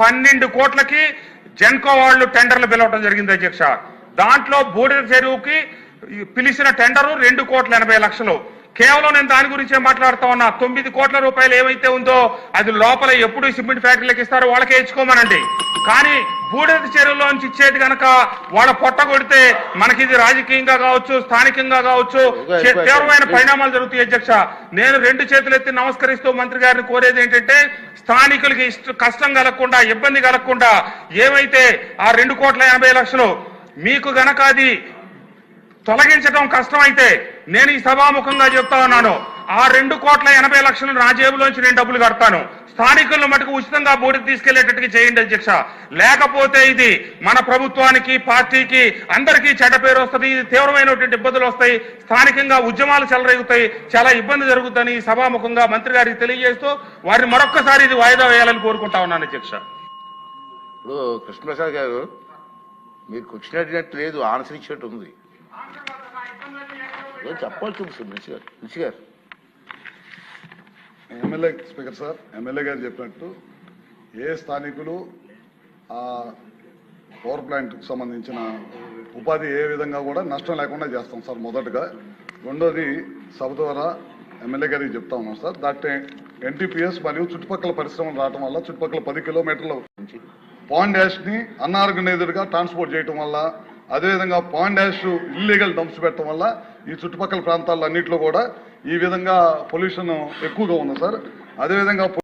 పన్నెండు కోట్లకి జెన్కో వాళ్ళు టెండర్లు పిలవడం జరిగింది అధ్యక్ష. దాంట్లో బూడిద చెరువుకి పిలిచిన టెండరు రెండు కోట్ల ఎనభై లక్షలు. కేవలం నేను దాని గురించే మాట్లాడుతా ఉన్నా? తొమ్మిది కోట్ల రూపాయలు ఏమైతే ఉందో అది లోపల ఎప్పుడు సిమెంట్ ఫ్యాక్టరీలకు ఇస్తారో వాళ్ళకే ఇచ్చుకోమనండి. కానీ బూడిద చెరువులోంచి ఇచ్చేది కనుక వాళ్ళ పొట్ట కొడితే మనకి ఇది రాజకీయంగా కావచ్చు స్థానికంగా కావచ్చు తీవ్రమైన పరిణామాలు జరుగుతాయి అధ్యక్ష. నేను రెండు చేతులు ఎత్తి నమస్కరిస్తూ మంత్రి గారిని కోరేది ఏంటంటే స్థానికులకి ఇష్ట కష్టం కలగకుండా ఇబ్బంది కలగకుండా ఏమైతే ఆ రెండు కోట్ల ఎనభై లక్షలు మీకు గనక అది తొలగించడం కష్టమైతే నేను ఈ సభాముఖంగా చెప్తా ఉన్నాను. ఆ రెండు కోట్ల ఎనభై లక్షలు నా జేబులోంచి నేను డబ్బులు కడతాను. స్థానికులను మటుకు ఉచితంగా బోర్డుకు తీసుకెళ్ళేటట్టుగా చేయండి అధ్యక్ష లేకపోతే ఇది మన ప్రభుత్వానికి పార్టీకి అందరికీ చెడ్డ పేరు వస్తుంది. ఇది తీవ్రమైనటువంటి ఇబ్బందులు వస్తాయి. స్థానికంగా ఉద్యమాలు చెలరేగుతాయి. చాలా ఇబ్బంది జరుగుతుందని సభాముఖంగా మంత్రి గారికి తెలియజేస్తూ వారిని మరొక్కసారి ఇది వాయిదా వేయాలని కోరుకుంటా ఉన్నాను అధ్యక్ష. ఇప్పుడు కృష్ణప్రసాద్ గారు మీరు క్వశ్చన్ అడిగినట్టు లేదు ఆన్సర్ ఇచ్చినట్టు ఉంది చెప్పాల్సి ఉంది సార్ గారు. మినిసి గారు. ఎమ్మెల్యే స్పీకర్ సార్ ఎమ్మెల్యే గారు చెప్పినట్టు ఏ స్థానికులు ఆ పవర్ ప్లాంట్కి సంబంధించిన ఉపాధి ఏ విధంగా కూడా నష్టం లేకుండా చేస్తాం సార్ మొదటగా. రెండోది సభ ద్వారా ఎమ్మెల్యే గారికి చెప్తా ఉన్నాం సార్ దాంట్లో ఎన్టీపీఎస్ మరియు చుట్టుపక్కల పరిశ్రమలు రావడం వల్ల చుట్టుపక్కల పది కిలోమీటర్లు పాండ్ యాష్ని అన్ఆర్గనైజ్డ్గా ట్రాన్స్పోర్ట్ చేయటం వల్ల అదేవిధంగా పాండ్ యాష్ ఇల్లీగల్ డంప్స్ పెట్టడం వల్ల ఈ చుట్టుపక్కల ప్రాంతాల్లో అన్నింటిలో కూడా ఈ విధంగా పొల్యూషన్ ఎక్కువగా ఉంది సార్. అదేవిధంగా